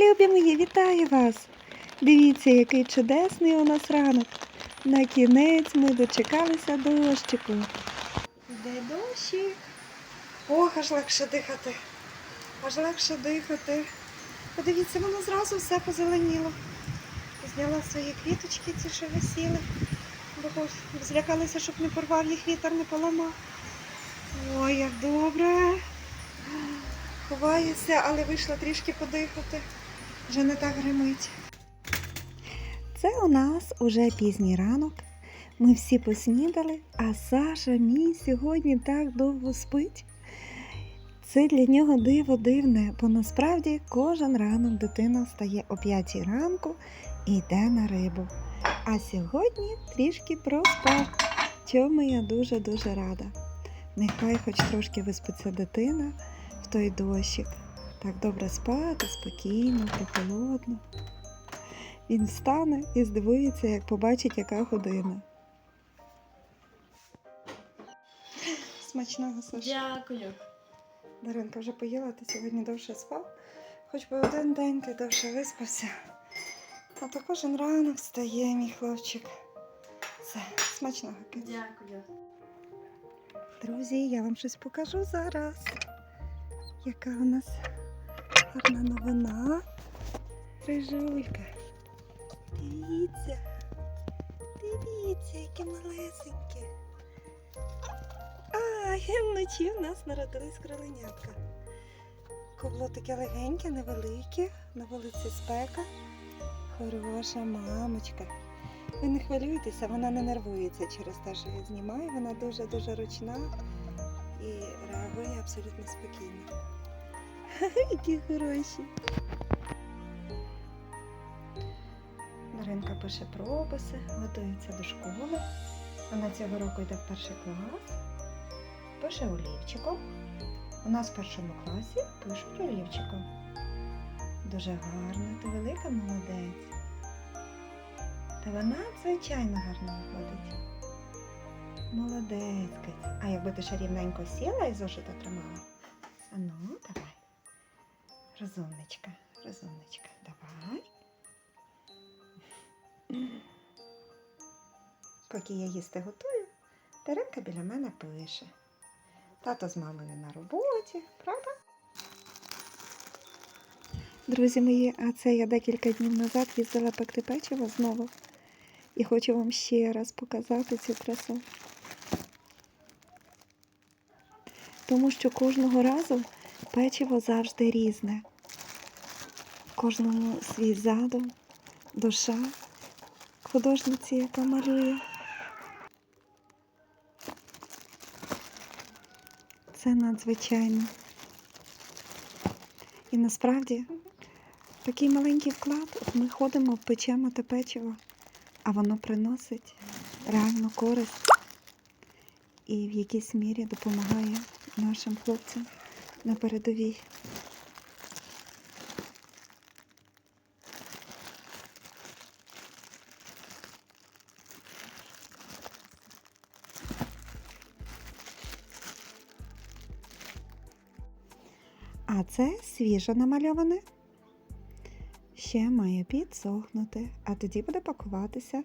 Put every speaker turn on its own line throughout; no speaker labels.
Любі мої, вітаю вас! Дивіться, який чудесний у нас ранок. На кінець ми дочекалися дощику. Де дощик? Ох, аж легше дихати. Аж легше дихати. Подивіться, воно зразу все позеленіло. Зняла свої квіточки, ці що висіли. Бо злякалися, щоб не порвав їх вітер, не поламав. Ой, як добре. Ховаюся, але вийшла трішки подихати. Вже не так гримить. Це у нас уже пізній ранок. Ми всі поснідали, а Саша мій сьогодні так довго спить. Це для нього диво дивне, бо насправді кожен ранок дитина встає о 5 ранку і йде на рибу. А сьогодні трішки проспав, чому я дуже-дуже рада. Нехай хоч трошки виспиться дитина в той дощик. Так добре спати, спокійно, прохолодно. Він встане і здивується, як побачить, яка година. Смачного Саша.
Дякую.
Даринка вже поїла, ти сьогодні довше спав. Хоч би один день ти довше виспався. А то кожен ранок встає, мій хлопчик. Все, смачного. киць.
Дякую.
Друзі, я вам щось покажу зараз. Яка у нас гарна новина. Рижулька. Дивіться. Дивіться, яке малесеньке. А, вночі в нас народились кроленятка. Кубло таке легеньке, невелике, на вулиці спека. Хороша мамочка. Ви не хвилюйтеся, вона не нервується через те, що я знімаю. Вона дуже-дуже ручна і реагує абсолютно спокійно. Які хороші. Даринка пише прописи, готується до школи. Вона цього року йде в перший клас. Пише олівчиком. У нас в першому класі пишуть олівчиком. Дуже гарно, ти велика молодець. Та вона звичайно гарно виходить. Молодець. А якби ти ще рівненько сіла і зошита тримала? А ну, давай. Розумничка, розумничка, давай. Поки я їсти готую, Даринка біля мене пише. Тато з мамою на роботі, правда? Друзі мої, а це я декілька днів назад їздила пекти печиво знову. І хочу вам ще раз показати цю красу. Тому що кожного разу печиво завжди різне. Кожному свій задум, душа художниці, яка малює. Це надзвичайно. І насправді такий маленький вклад, от ми ходимо, печемо те печиво, а воно приносить реальну користь і в якійсь мірі допомагає нашим хлопцям на передовій. Це свіжо намальоване. Ще має підсохнути, а тоді буде пакуватися.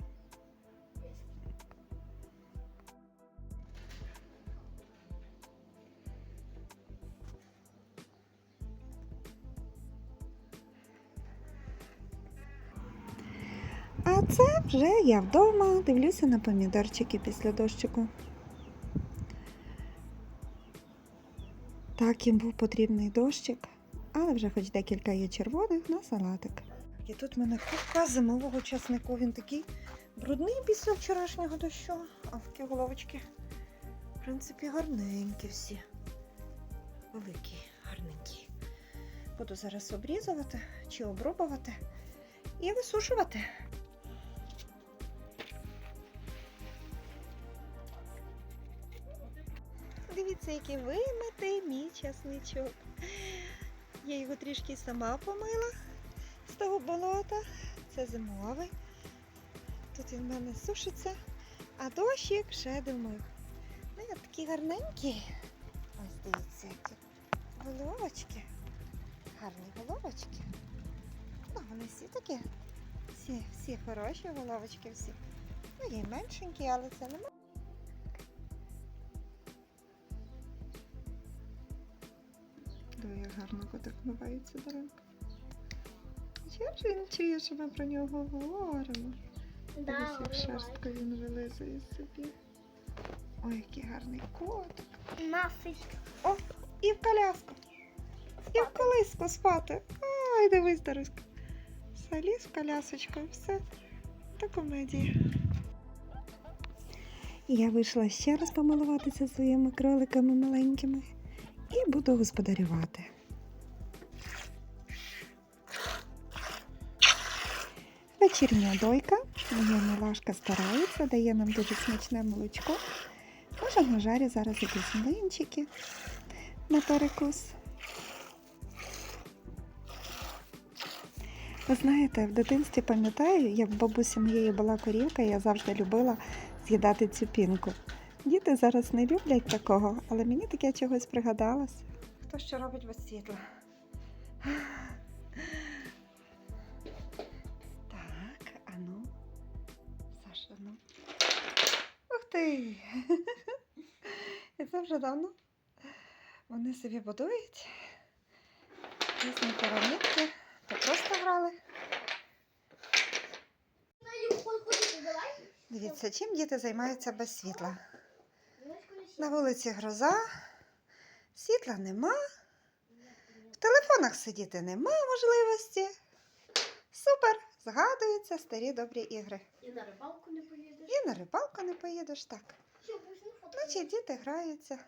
А це вже я вдома дивлюся на помідорчики після дощику. Так їм був потрібний дощик, але вже хоч декілька є червоних на салатик. І тут в мене купа зимового часнику. Він такий брудний після вчорашнього дощу, а такі головочки, в принципі, гарненькі всі. Великі, гарненькі. Буду зараз обрізувати чи обрубувати і висушувати. Дивіться, який вимитий мій часничок. Я його трішки сама помила з того болота. Це зимовий. Тут він в мене сушиться, а дощик ще думаю. Ну, я такі гарненькі. Ось дивіться, які головочки. Гарні головочки. Вони всі такі? Всі, всі хороші головочки, всі. Ну, є меншенькі, але це нема. Диви, як гарно котик вмивається Даринка. Чуєш, він чує, що ми про нього говоримо. Дивись, як шерстку він вилизує собі. Ой, який гарний котик.
Насить.
О, і в коляску. І в колиску спати. Ой, дивись, Даруська. Заліз в колясочку і все. Та комедія. Я вийшла ще раз помилуватися своїми кроликами маленькими і буду господарювати. Вечірня дойка. Моя милашка старається, дає нам дуже смачне молочко. Може, на жарі зараз якісь млинчики на перекус. Ви знаєте, в дитинстві пам'ятаю, як в бабусі моєї була корівка, я завжди любила з'їдати цю пінку. Діти зараз не люблять такого, але мені таке чогось пригадалось. Хто що робить без світла? Так, а ну. Саша, ну. Ух ти! І це вже давно. Вони собі будують різні пірамідки. То просто грали. Дивіться, чим діти займаються без світла. На вулиці гроза, світла нема, в телефонах сидіти нема можливості. Супер! Згадуються старі добрі ігри.
І на рибалку не поїдеш.
І на рибалку не поїдеш так. Значить, діти граються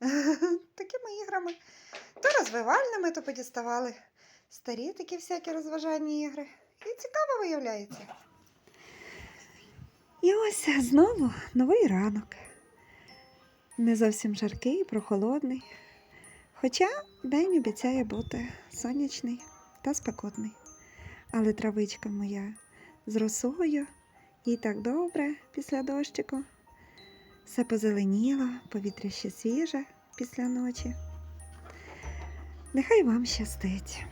такими іграми. То розвивальними, то подіставали старі такі всякі розважальні ігри. І цікаво виявляється. І ось знову новий ранок. Не зовсім жаркий, прохолодний. Хоча день обіцяє бути сонячний та спекотний. Але травичка моя з росою і так добре після дощику. Все позеленіло, повітря ще свіже після ночі. Нехай вам щастить.